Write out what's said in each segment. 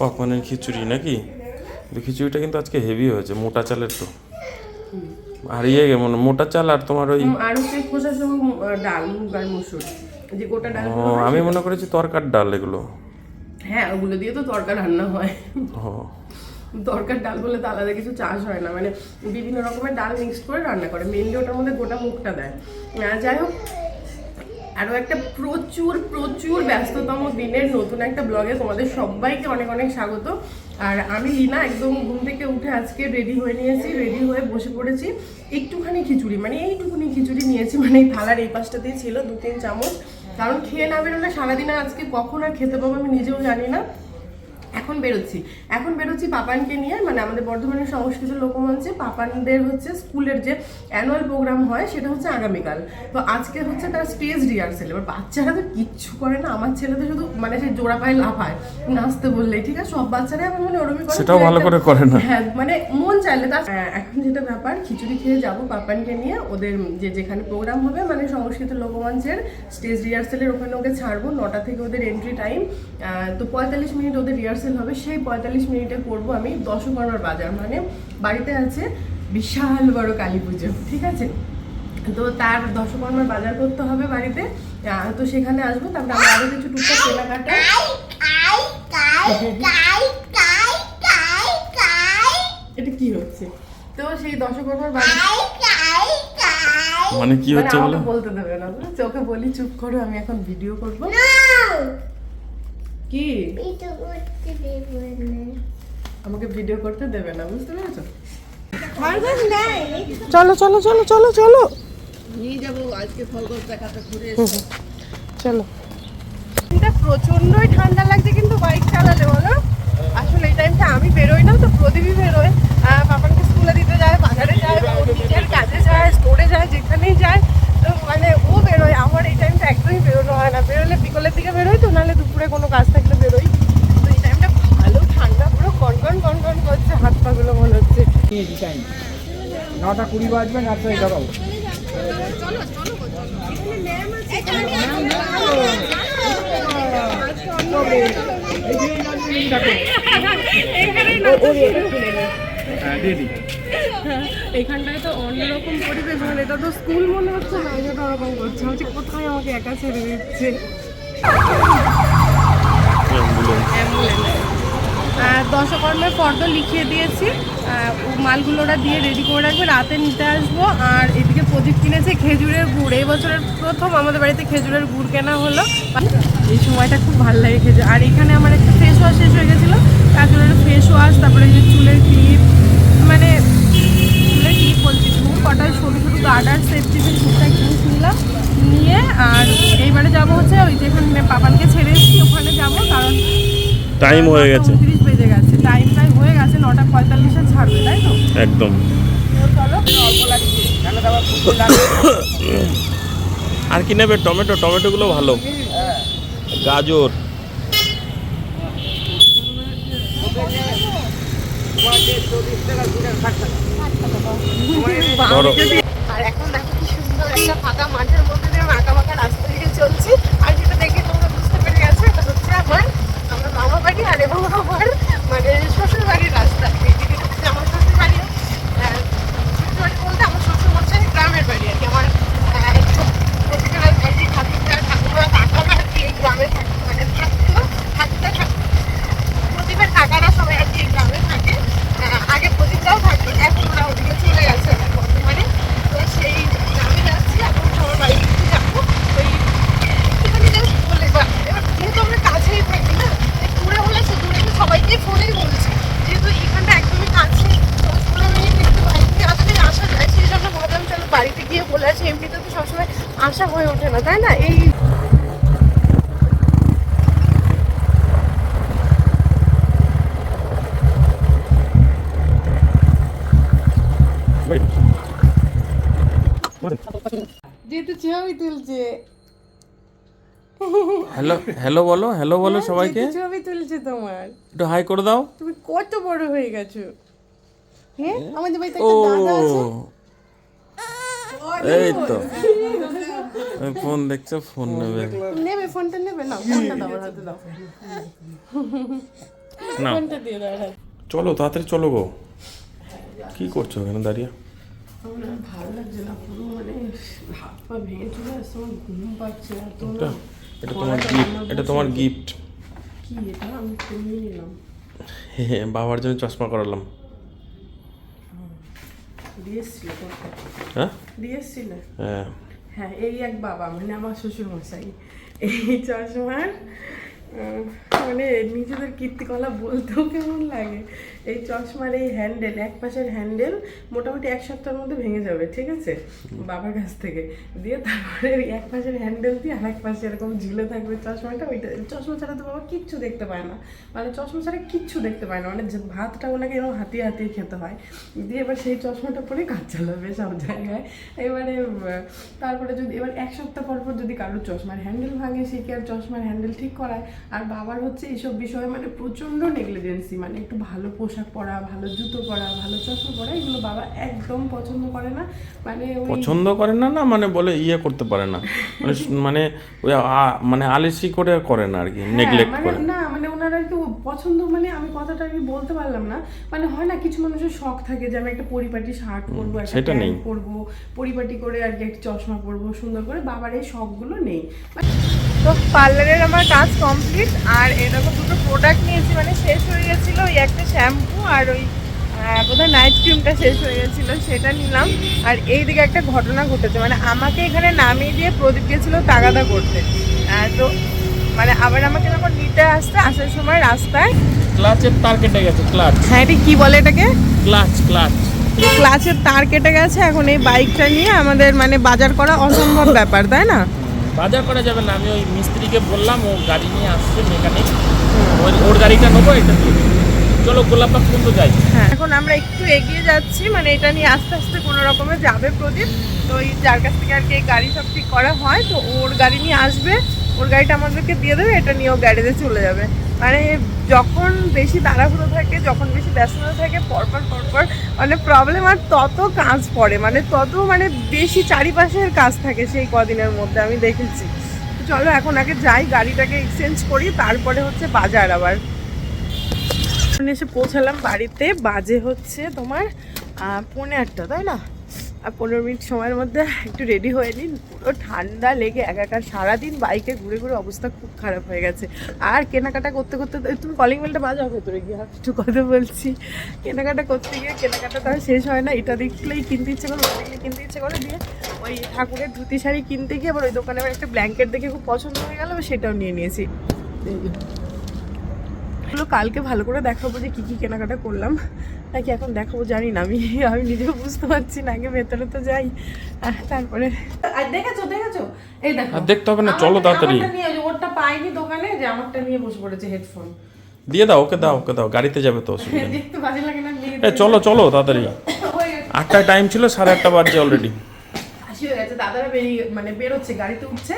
পকনের খিচুড়ি নাকি? খিচুড়িটা কিন্তু আজকে হেভি হয়েছে মোটা চালের তো। আর ইয়ে মানে মোটা চাল আর তোমার ওই ডাল মুগ আর মুসুর। যে গোটা ডাল আমি মনে করেছি তরকার ডাল এগুলো। হ্যাঁ ওগুলো দিয়ে তো তরকা রান্না হয়। তরকার ডাল বলে তো আলাদা কিছু চাষ হয় না। মানে বিভিন্ন রকমের ডাল মিক্সড করে রান্না করে। মেনলি ওটার মধ্যে গোটা মুখটা দেয়। যাই হোক আরও একটা প্রচুর প্রচুর ব্যস্ততম দিনের নতুন একটা ব্লগে তোমাদের সবাইকে অনেক অনেক স্বাগত। আর আমি লিনা, একদম ঘুম থেকে উঠে আজকে রেডি হয়ে নিয়েছি, রেডি হয়ে বসে পড়েছি। একটুখানি খিচুড়ি মানে এইটুকুনি খিচুড়ি নিয়েছি মানে এই থালার এই পাশটাতেই ছিল দু তিন চামচ। কারণ খেয়ে না বেরোলে সারাদিনে আজকে কখন আর খেতে পাবো আমি নিজেও জানি না। এখন বেরোচ্ছি। এখন বেরোচ্ছি পাপানকে নিয়ে মানে আমাদের বর্ধমানের সংস্কৃত লোকমঞ্চে। পাপানদের হচ্ছে স্কুলের যে অ্যানুয়াল প্রোগ্রাম হয় সেটা হচ্ছে আগামীকাল। তো আজকে হচ্ছে তার স্টেজ রিহার্সেল এবার বাচ্চারা তো কিচ্ছু করে না। আমার ছেলে তো শুধু মানে সে জোড়া পায়ে লাফায় নাচতে বললে ঠিক আছে? সব বাচ্চারাই আমার মানে ওরমই করে। সেটাও ভালো করে করে না। হ্যাঁ মানে মন চাইলে তার হ্যাঁ, এখন যেটা ব্যাপার খিচুড়ি খেয়ে যাব পাপানকে নিয়ে। ওদের যে যেখানে প্রোগ্রাম হবে মানে সংস্কৃত লোকমঞ্চের স্টেজ রিহার্সেলের ওখানে ওকে ছাড়বো। নটা থেকে ওদের এন্ট্রি টাইম তো পঁয়তাল্লিশ মিনিট ওদের রিহার্সেল হবে সেই পঁয়তাল্লিশ মিনিটে করব আমি দশকর্মার বাজার মানে বাড়িতে আছে বিশাল বড় কালী পুজো ঠিক আছে? তো তার দশকর্মার বাজার করতে হবে বাড়িতে তো সেখানে আসব তারপরে আমরা আরও কিছু টুকটাক কেনাকাটা। এটা কি হচ্ছে? তো সেই দশকর্মার বাজার মানে কি হচ্ছে মানে আমাকে বলতে দেবে না? ওকে বলি চুপ করো আমি এখন ভিডিও করব। কি? আমাকে ভিডিও করতে দেবে না বুঝতে পেরেছ? চলো চলো চলো চলো চলো। নিয়ে যাব আজকে ফলগছ দেখাতে ঘুরে চলো। প্রচন্ডই ঠান্ডা লাগছে কিন্তু বাইক চালালে বলো। আসলে এই টাইমটা আমি বেরোই না তো প্রদীপই বেরোয়। পাপাকে স্কুলে দিতে যায় বাজারে যায় বা নিজের কাজে যায় স্টোরে যায় যেখানেই যায়। মানে ও বেরোয় আমার এই টাইমটা একদমই বেরোনো হয় না। বেরোলে বিকেলের দিকে বেরোই তো নাহলে দুপুরে কোনো কাজ থাকলে বেরোই। তো এই টাইমটা ভালো ঠান্ডা পুরো কনকন কনকন করছে হাত পাগুলো মনে হচ্ছে। নটা কুড়ি বাজবে নার্সারি ধরো হ্যাঁ দিয়ে দিই। এখানটায় তো অন্যরকম পরিবেশ মানে এটা তো স্কুল মনে হচ্ছে না ওই জন্য ওরকম করছে। হচ্ছে কোথায় আমাকে একা ছেড়ে দিচ্ছে? দশকর্মের ফর্দ লিখিয়ে দিয়েছি। মালগুলো ওরা দিয়ে রেডি করে রাখবে রাতে নিতে আসব। আর এদিকে প্রদীপ কিনেছে খেজুরের গুড়। এই বছরের প্রথম আমাদের বাড়িতে খেজুরের গুড় কেনা হলো। এই সময়টা খুব ভালো লাগে খেজুর। আর এখানে আমার একটা ফেস ওয়াশ শেষ হয়ে গেছিল। তার জন্য ফেস ওয়াশ তারপরে যে চুলের ক্লিপ মানে কটায় সরু সরু গার্ডার সেফটি পিন টুকটাক জিনিস নিলাম নিয়ে আর এইবারে যাব হচ্ছে ওই যেখানে পাপানকে ছেড়ে এসেছি ওখানে যাব কারণ টাইম হয়ে গেছে। উনত্রিশ বেজে গেছে টাইম প্রায় হয়ে গেছে নটা পঁয়তাল্লিশে ছাড়বে তাই তো? একদম। আর কি নেবে? টমেটো টমেটোগুলো ভালো। গাজর। আর এখন দেখো সুন্দর একটা ফাঁকা মাঠের মধ্যে দিয়ে মাখা মাখা রাস্তা দিয়ে চলছি। আর যেটা দেখে তোমরা বুঝতে পেরে গেছো, এটা হচ্ছে আমার আমার মামা বাড়ি আর এবং আমার মানে শ্বশুর বাড়ির রাস্তা এইদিকে হচ্ছে আমার শ্বশুর বাড়ি আর শ্বশুর বাড়ি বলতে আমার শ্বশুর হচ্ছে গ্রামের বাড়ি আর কি আমার আহ, প্রতিটা আর কি ঠাকুরদা ঠাকুমা কাকারা আর কি এই গ্রামে থাকে মানে থাকতো থাকতে থাকতো প্রদীপের কাকারা সবাই আর কি এই গ্রামে থাকে আহ, আগে প্রদীপরাও থাকতো এখন ওরা ওদিকে চলে গেছে বর্তমানে তো সেই গ্রামে যাচ্ছি এখন সবার বাড়ি থেকে যাব ওই একটুখানি just বলে বা এবার যেহেতু আমরা কাছেই থাকি না তাই দূরে হলে সে দূরে তো সবাইকে ফোনেই বলছি যেহেতু এখানটা একদমই কাছে দশ পনেরো মিনিট একটু বাইক দিয়ে আসলে আসা যায় সেই জন্য ভাবলাম চলো বাড়িতে গিয়ে বলে আসি এমনিতে তো সবসময় আসা হয়ে ওঠে না তাই না? এই যেহেতু ছবি তুলছে। হ্যালো হ্যালো বলো হ্যালো বলো সবাইকে। ছবি তুলছে তোমার। একটু হাই করে দাও। তুমি কত বড় হয়ে গেছো। হ্যাঁ আমাদের বাড়িতে একটা দাদা আছে। এই তো। ফোন দেখছ ফোন নেবে। নেবে ফোনটা নেবে না ফোনটা দাও হাতে দাও। না ফোনটা দিয়ে দাও চলো তাড়াতাড়ি চলো গো। কি করছ কেন দাঁড়িয়ে? এটা তোমার গিফট এটা তোমার গিফট বাবার জন্য চশমা করালাম। হ্যাঁ। হ্যাঁ এই এক বাবা মানে আমার শ্বশুর মশাই এই চশমার মানে নিজেদের কীর্তিকলা বলতেও কেমন লাগে? এই চশমার এই হ্যান্ডেল এক পাশের হ্যান্ডেল মোটামুটি এক সপ্তাহের মধ্যে ভেঙে যাবে, ঠিক আছে? বাবার কাছ থেকে। দিয়ে তারপরে এক পাশের হ্যান্ডেল দিয়ে আর এক পাশে এরকম ঝুলে থাকবে চশমাটা, ওইটা চশমা ছাড়া তো বাবা কিচ্ছু দেখতে পায় না। মানে চশমা ছাড়া কিচ্ছু দেখতে পায় না মানে ভাতটা ওনাকে এরকম হাতিয়ে হাতিয়ে খেতে হয়। দিয়ে এবার সেই চশমাটা পরে কাজ চালাবে সব জায়গায়। এবারে তারপরে যদি, এবার এক সপ্তাহ পর পর যদি কারোর চশমার হ্যান্ডেল ভাঙে, সে কি আর চশমার হ্যান্ডেল ঠিক করায়? আর বাবার হচ্ছে এইসব বিষয়ে মানে প্রচণ্ড নেগলিজেন্সি মানে একটু ভালো পোশাক পরা ভালো জুতো পরা ভালো চশমা পরা এগুলো বাবা একদম পছন্দ করে না। মানে পছন্দ করে না না মানে বলে ইয়ে করতে পারে না। মানে, মানে ওই মানে আলেসি করে করে না আর কি হ্যাঁ, নেগলেক্ট মানে করে। না মানে ওনারা কি পছন্দ মানে আমি কথাটা আর কি বলতে পারলাম না। মানে হয় না কিছু মানুষের শখ থাকে যে আমি একটা পরিপাটি শার্ট পরবো সেটা নেই। পরবো পরিপাটি করে আর কি একটা চশমা পরবো সুন্দর করে। বাবার এই শখগুলো নেই। তো পার্লারের আমার কাজ কমপ্লিট আর এরকম দুটো প্রোডাক্ট নিয়েছি মানে শেষ হয়ে গেছিল ওই একটা শ্যাম্পু আর ওই বোধহয় নাইট ক্রিমটা শেষ হয়ে গেছিল সেটা নিলাম। আর এই দিকে একটা ঘটনা ঘটেছে মানে আমাকে এখানে নামিয়ে দিয়ে প্রদীপ গেছিল তাগাদা করতে। তো মানে আবার আমাকে যখন নিতে আসতে আসার সময় রাস্তায় ক্লাচের তার কেটে গেছে ক্লাচ। হ্যাঁ এটা কী বলে এটাকে? Clutch clutch. ক্লাচের তার কেটে গেছে এখন এই বাইকটা নিয়ে আমাদের মানে বাজার করা অসম্ভব ব্যাপার তাই না? বাজার করা যাবে না। আমি ওই মিস্ত্রিকে বললাম, ও গাড়ি নিয়ে আসছে, মেকানিক। ওই ওর গাড়িটা নেব, এটা চলো চলো গোলাপবাগ পর্যন্ত যাই। হ্যাঁ, এখন আমরা একটু এগিয়ে যাচ্ছি মানে এটা নিয়ে আস্তে আস্তে কোনো রকমে যাবে প্রদীপ। তো ওই যার কাছ থেকে আর কি গাড়ি সব ঠিক করা হয়, তো ওর গাড়ি নিয়ে আসবে। ওর গাড়িটা আমাদেরকে দিয়ে দেবে, এটা নিয়েও গ্যারেজে চলে যাবে। মানে যখন বেশি তাড়াহুড়ো থাকে, যখন বেশি ব্যস্ততা থাকে, পরপর পরপর মানে প্রবলেম আর তত কাজ পড়ে মানে তত মানে বেশি চারিপাশের কাজ থাকে সেই কদিনের মধ্যে, আমি দেখেছি। চলো এখন আগে যাই, গাড়িটাকে এক্সচেঞ্জ করি, তারপরে হচ্ছে বাজার আবার। এসে পৌঁছালাম বাড়িতে, বাজে হচ্ছে তোমার পৌনে আটটা, তাই না? আর পনেরো মিনিট সময়ের মধ্যে একটু রেডি হয়ে নিন। পুরো ঠান্ডা লেগে একাকার সারাদিন বাইকে ঘুরে ঘুরে অবস্থা খুব খারাপ হয়ে গেছে। আর কেনাকাটা করতে করতে তুমি কলিং বেলটা বাজাও ভেতরে গিয়ে একটু কথা বলছি। কেনাকাটা করতে গিয়ে কেনাকাটা তার শেষ হয় না, এটা দেখলেই কিনতে ইচ্ছে করো দেখলে কিনতে ইচ্ছে করে, দিয়ে ওই ঠাকুরের ধুতি শাড়ি কিনতে গিয়ে আবার ওই দোকানে একটা ব্ল্যাঙ্কেট দেখে খুব পছন্দ হয়ে গেলো, সেটাও নিয়ে নিয়েছি। এগুলো কালকে ভালো করে দেখাবো যে কী কী কেনাকাটা করলাম। নাকি এখন দেখাবো জানি না। আমি আমি নিজেও বুঝতে পারছি না আগে ভেতরে তো যাই। তারপরে। আর দেখেছ দেখেছ? এই দেখো। দেখতে হবে না চলো তাড়াতাড়ি। ওরটা পাইনি দোকানে যে আমারটা নিয়ে বসে পড়েছে হেডফোন দিয়ে দাও ওকে দাও ওকে দাও গাড়িতে যাবে তো দেখতে ভালো লাগে না চলো চলো তাড়াতাড়ি। আটটা টাইম ছিল সাড়ে আটটা বাজছে অলরেডি দাদারা বেরিয়ে মানে বেরোচ্ছে, গাড়িতে উঠছে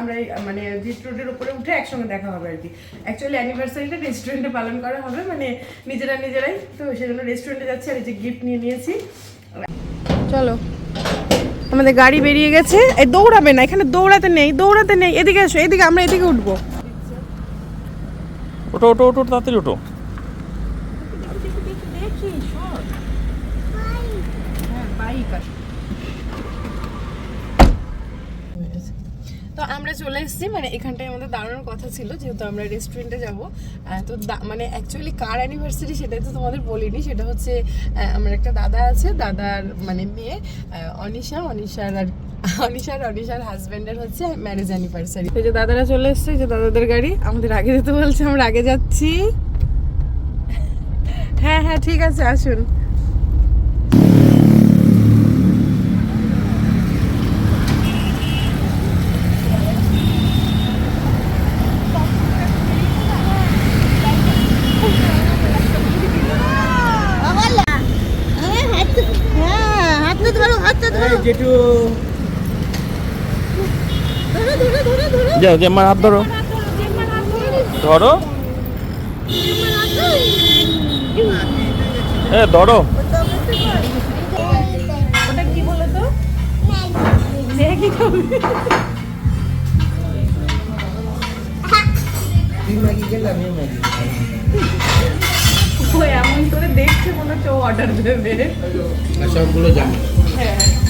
আমরা মানে জিট রোডের উপরে উঠে একসঙ্গে দেখা হবে আর কি। অ্যাকচুয়ালি অ্যানিভার্সারিটা রেস্টুরেন্টে পালন করা হবে মানে নিজেরা নিজেরাই, তো সেজন্য রেস্টুরেন্টে যাচ্ছি আর এই যে গিফট নিয়ে নিয়েছি। চলো, আমাদের গাড়ি বেরিয়ে গেছে। এই দৌড়াবে না, এখানে দৌড়াতে নেই দৌড়াতে নেই, এদিকে আসো এদিকে আমরা এদিকে উঠবো। ওটো ওটো ওটো তাড়াতাড়ি ওটো তো আমরা চলে এসেছি মানে এখানটায় আমাদের দাঁড়ানোর কথা ছিল, যেহেতু আমরা রেস্টুরেন্টে যাব। তো মানে অ্যাকচুয়ালি কার অ্যানিভার্সারি সেটাই তো তোমাদের বলিনি, সেটা হচ্ছে আমার একটা দাদা আছে, দাদার মানে মেয়ে অনিশা, অনিশার আর, অনিশার অনিশার হাজব্যান্ডের হচ্ছে ম্যারেজ অ্যানিভার্সারি তো যে দাদারা চলে এসছে যে দাদাদের গাড়ি, আমাদের আগে যেতে বলছে, আমরা আগে যাচ্ছি। হ্যাঁ হ্যাঁ ঠিক আছে, আসুন। জেঠু। যাও জেম্মার হাত ধরো। ধরো এ ধরো। ওটা কি বলো তো? ম্যাগি খাবে? ম্যাগি খেলে ও এমন করে দেখছে মনে হচ্ছে অর্ডার দেবে। সবগুলো জানি হ্যাঁ।, হ্যাঁ।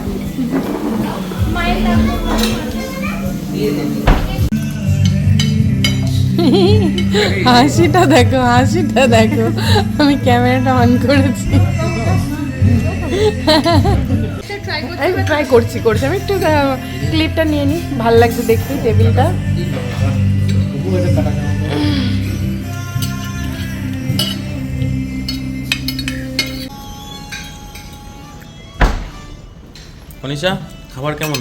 হাসিটা দেখো হাসিটা দেখো। আমি ক্যামেরাটা অন করেছি। আমি ট্রাই করছি করছি। আমি একটু ক্লিপটা নিয়ে নিই। ভালো লাগছে দেখতে টেবিলটা অনিশা খাবার কেমন?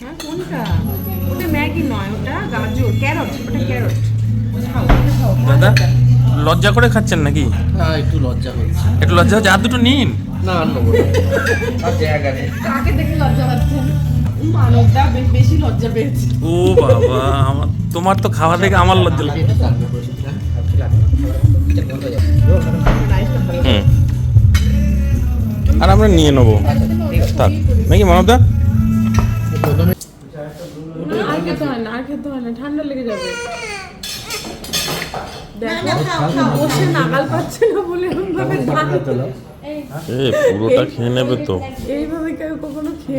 হ্যাঁ কোনটা? ওটা ম্যাগি নয় ওটা গাজর ক্যারট ওটা ক্যারট। দাদা লজ্জা করে খাচ্ছেন নাকি? হ্যাঁ একটু লজ্জা হচ্ছে একটু লজ্জা হচ্ছে আর দুটো নিন। না আর নেব না। আর জায়গা নেই কাকে দেখে লজ্জা পাচ্ছেন? বেশি লজ্জা পেয়েছে। ও বাবা আমার তোমার তো খাওয়া দেখে আমার লজ্জা লাগে। আর আমরা নিয়ে নেব। থাক, নাকি মানবদা ঠান্ডা লেগে পুরোটা খেয়ে নেবে তো।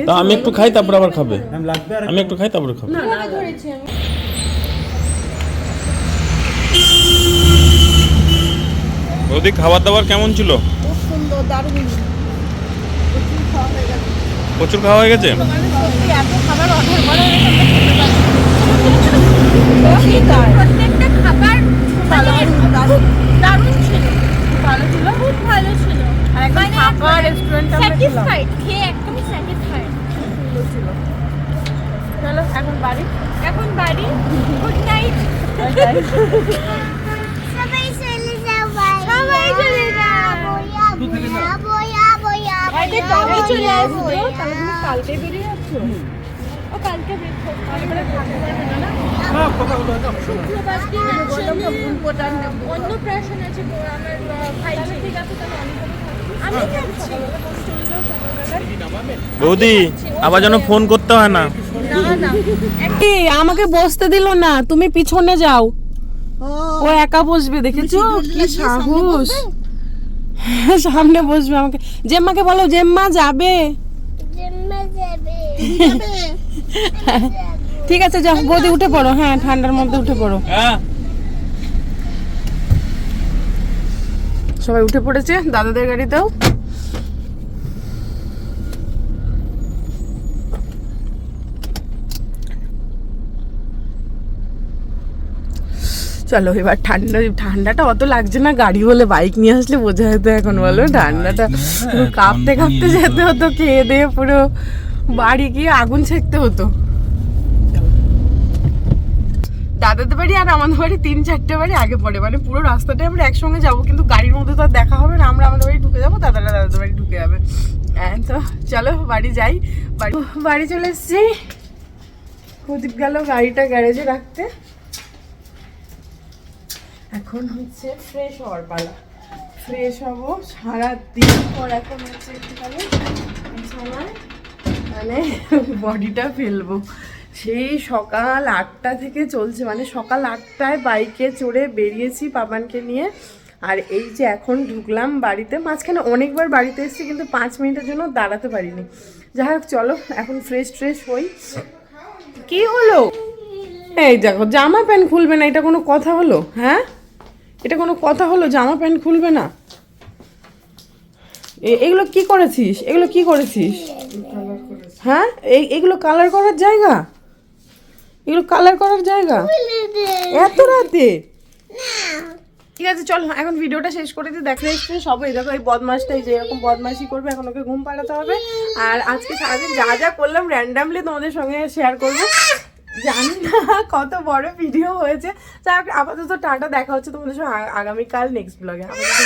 তা আমি একটু খাই, তারপর আবার খাবে। আমি একটু খাই, তারপরে খাবে। ওদিক খাবার দাবার কেমন ছিল? সুন্দর, দারুণ। প্রচুর খাওয়া হয়ে গেছে এত খাবার অর্ডার করা প্রত্যেকটা খাবার মানে দারুণ দারুণ ছিল ভালো ছিল খুব ভালো ছিল আর একদম মানে ফাঁকা রেস্টুরেন্ট স্যাটিসফাইড খেয়ে একদমই চলো এখন বাড়ি এখন বাড়ি গুড নাইট সবাই চলে যাও সবাই চলে যাও চলে আসব। তাহলে তুমি কালকে বেরিয়ে যাচ্ছ? ও কালকে আছে? আমার ভাই ঠিক আছে আমি বৌদি আবার যেন ফোন করতে হয় না। আমাকে বসতে দিল না তুমি পিছনে যাও। ও। একা বসবে দেখেছ? কি সাহস। সামনে বসবে আমাকে। জেম্মাকে বলো জেম্মা যাবে? ঠিক আছে যাও বৌদি উঠে পড়ো। হ্যাঁ ঠান্ডার মধ্যে উঠে পড়ো। হ্যাঁ। সবাই উঠে পড়েছে দাদাদের গাড়িতেও চলো এবার ঠান্ডা ঠান্ডাটা অত লাগছে না গাড়ি বলে বাইক নিয়ে আসলে বোঝা যেত এখন বলো ঠান্ডাটা কাঁপতে কাঁপতে যেতে হতো খেয়ে দিয়ে পুরো বাড়ি গিয়ে আগুন ছেঁকতে হতো। দাদাদের বাড়ি আর আমাদের বাড়ি তিন চারটে বাড়ি আগে পড়ে মানে পুরো রাস্তাটাই আমরা একসঙ্গে যাব কিন্তু গাড়ির মধ্যে তো আর দেখা হবে না আমরা আমাদের বাড়ি ঢুকে যাব দাদারা দাদাদের বাড়ি ঢুকে যাবে। হ্যাঁ তো চলো বাড়ি যাই বাড়ি বাড়ি চলে এসছি। প্রদীপ গেল গাড়িটা গ্যারেজে রাখতে। এখন হচ্ছে ফ্রেশ হওয়ার পালা। ফ্রেশ হব সারাদিন পর এখন হচ্ছে একটুখানি মানে বডিটা ফেলব। সেই সকাল আটটা থেকে চলছে মানে সকাল আটটায় বাইকে চড়ে বেরিয়েছি পাপানকে নিয়ে। আর এই যে এখন ঢুকলাম বাড়িতে, মাঝখানে অনেকবার বাড়িতে এসেছি কিন্তু পাঁচ মিনিটের জন্য দাঁড়াতে পারিনি। যাই হোক, চলো এখন ফ্রেশ ট্রেশ হই। কি হলো? এই দেখো, জামা প্যান্ট খুলবে না, এটা কোনো কথা হলো? হ্যাঁ? এটা কোনো কথা হলো? জামা প্যান্ট খুলবে না? এগুলো কি করেছিস? এগুলো কি করেছিস? হ্যাঁ? এই, এগুলো কালার করার জায়গা? এগুলো কালার করার জায়গা? এত রাতে? ঠিক আছে, চল, এখন ভিডিওটা শেষ করে দিই। দেখা যাচ্ছে সবাই দেখো, এই বদমাসটাই যেরকম বদমাশি করবে, এখন ওকে ঘুম পাড়াতে হবে। আর আজকে সারাদিন যা যা করলাম র্যান্ডামলি তোমাদের সঙ্গে শেয়ার করব। জানি না কত বড় ভিডিও হয়েছে। আপাতত টাটা, দেখা হচ্ছে তোমাদের সঙ্গে আগামীকাল নেক্সট ব্লগে আপাতত